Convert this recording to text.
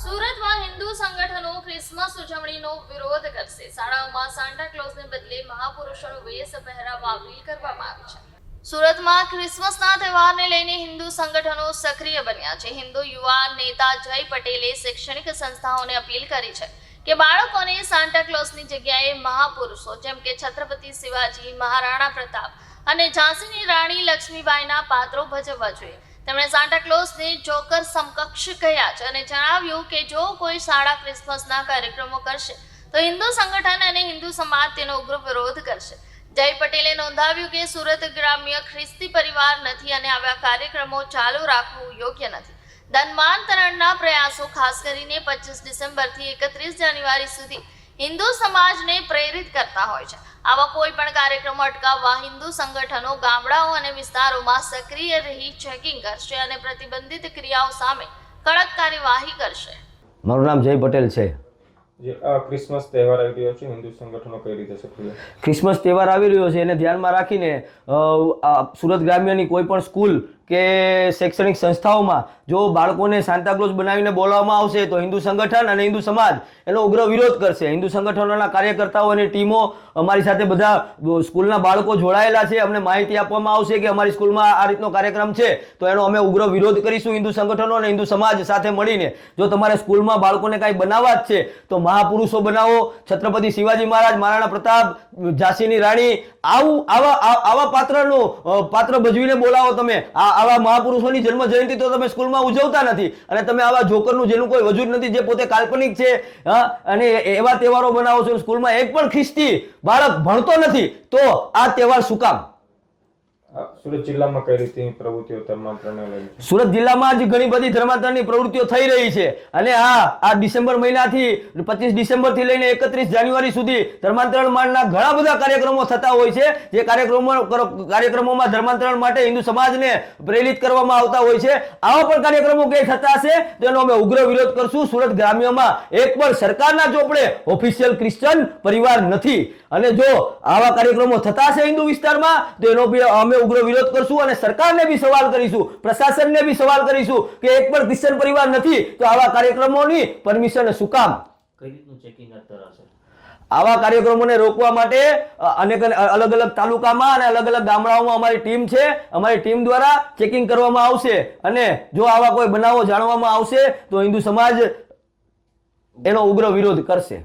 સુરતમાં હિન્દુ સંગઠનો ક્રિસમસ ઉજવણીનો વિરોધ કરશે. શાળાઓમાં સાન્ટા ક્લોઝને બદલે મહાપુરુષોનો વેશ પહેરાવવા અપીલ કરવામાં આવી છે. સુરતમાં ક્રિસમસના તહેવારને લઈને હિન્દુ સંગઠનો સક્રિય બન્યા છે. હિન્દુ યુવા નેતા જય પટેલે શૈક્ષણિક સંસ્થાઓને અપીલ કરી છે કે બાળકોને સાન્ટા ક્લોઝની જગ્યાએ મહાપુરુષો, જેમ કે છત્રપતિ શિવાજી, મહારાણા પ્રતાપ અને ઝાંસીની રાણી લક્ષ્મીબાઈના પાત્રો ભજવવા જોઈએ. તેમણે સાન્ટા ક્લોઝને જોકર સમકક્ષ કહ્યા છે અને જણાવ્યું કે જો કોઈ શાળા ક્રિસમસના કાર્યક્રમો કરશે, તો હિન્દુ સંગઠન અને હિન્દુ સમાજ તેનો ઉગ્ર વિરોધ કરશે. જય પટેલે નોંધાવ્યું કે સુરત ગ્રામ્ય ખ્રિસ્તી પરિવાર નથી અને આવા કાર્યક્રમો ચાલુ રાખવું યોગ્ય નથી. ધનવાંતરણના પ્રયાસો ખાસ કરીને પચીસ ડિસેમ્બરથી એકત્રીસ જાન્યુઆરી સુધી હિન્દુ સમાજને પ્રેરિત કરતા હોય છે. આવા કોઈ પણ કાર્યક્રમો અટકાવવા હિન્દુ સંગઠનો ગામડાઓ અને વિસ્તારોમાં સક્રિય રહી ચેકિંગ કરશે અને પ્રતિબંધિત ક્રિયાઓ સામે કડક કાર્યવાહી કરશે. મારું નામ જય પટેલ છે. ક્રિસમસ તહેવાર આવી રહ્યો છે હિન્દુ સંગઠનો કઈ રીતે સક્રિય? ક્રિસમસ તહેવાર આવી રહ્યો છે એને ધ્યાનમાં રાખીને સુરત ગ્રામ્યની કોઈ પણ સ્કૂલ કે શૈક્ષણિક સંસ્થાઓમાં જો બાળકોને સાન્તાક્લોઝ બનાવીને બોલાવવામાં આવશે તો હિન્દુ સંગઠન અને હિન્દુ સમાજ એનો ઉગ્ર વિરોધ કરશે. હિન્દુ સંગઠનોના કાર્યકર્તાઓ અને ટીમો અમારી સાથે બધા સ્કૂલના બાળકો જોડાયેલા છે. અમને માહિતી આપવામાં આવશે કે અમારી સ્કૂલમાં આ રીતનો કાર્યક્રમ છે. તો એનો અમે ઉગ્ર વિરોધ કરીશું હિન્દુ સંગઠનો અને હિન્દુ સમાજ સાથે મળીને. જો તમારે સ્કૂલમાં બાળકોને કાંઈ બનાવવા જ છે, તો મહાપુરુષો બનાવો, છત્રપતિ શિવાજી મહારાજ, મહારાણા પ્રતાપ, ઝાંસીની રાણી, આવું આવા આવા પાત્રનું પાત્ર ભજવીને બોલાવો તમે. આ આવા મહાપુરુષોની જન્મ જયંતિ તો તમે સ્કૂલમાં ઉજવતા નથી. અને તમે આવા જોકરનું જેનું કોઈ વજૂદ નથી જે પોતે કાલ્પનિક છે હા, અને એવા તહેવારો બનાવો છો સ્કૂલમાં એક પણ ખ્રિસ્તી બાળક ભણતો નથી તો આ તહેવાર શું કામ? સુરત જિલ્લામાં ધર્માંતરણને જ ઘણી બધી ધર્માંતરની પ્રવૃત્તિઓ થઈ રહી છે. અને હા આ ડિસેમ્બર મહિનાથી, પચીસ ડિસેમ્બરથી લઈને એકત્રીસ જાન્યુઆરી સુધી ધર્માંતરણ માટેના ઘણા બધા કાર્યક્રમો થતા હોય છે, જે કાર્યક્રમો, કાર્યક્રમોમાં ધર્માંતરણ માટે હિન્દુ સમાજને પ્રેરિત કરવામાં આવતા હોય છે. આવા પણ કાર્યક્રમો ક્યાંય થતા હશે, તેનો અમે ઉગ્ર વિરોધ કરશું. સુરત ગ્રામ્યમાં એક પણ સરકારના ચોપડે ઓફિશિયલ ક્રિશ્ચન પરિવાર નથી. અને જો આવા કાર્યક્રમો થતા હશે હિન્દુ વિસ્તારમાં, તો એનો અમે ઉગ્ર વિરોધ કરશું અને સરકારને બી સવાલ કરીશું પ્રશાસનને બી સવાલ કરીશું કે એક પણ ક્રિશ્ચન પરિવાર નથી તો આવા કાર્યક્રમોની પરમિશન શું કામ? કઈ રીતનું ચેકિંગ આવા કાર્યક્રમોને રોકવા માટે અનેક અલગ અલગ તાલુકામાં અને અલગ અલગ ગામડાઓમાં અમારી ટીમ છે. અમારી ટીમ દ્વારા ચેકિંગ કરવામાં આવશે. અને જો આવા કોઈ બનાવો જાણવામાં આવશે તો હિન્દુ સમાજ એનો ઉગ્ર વિરોધ કરશે.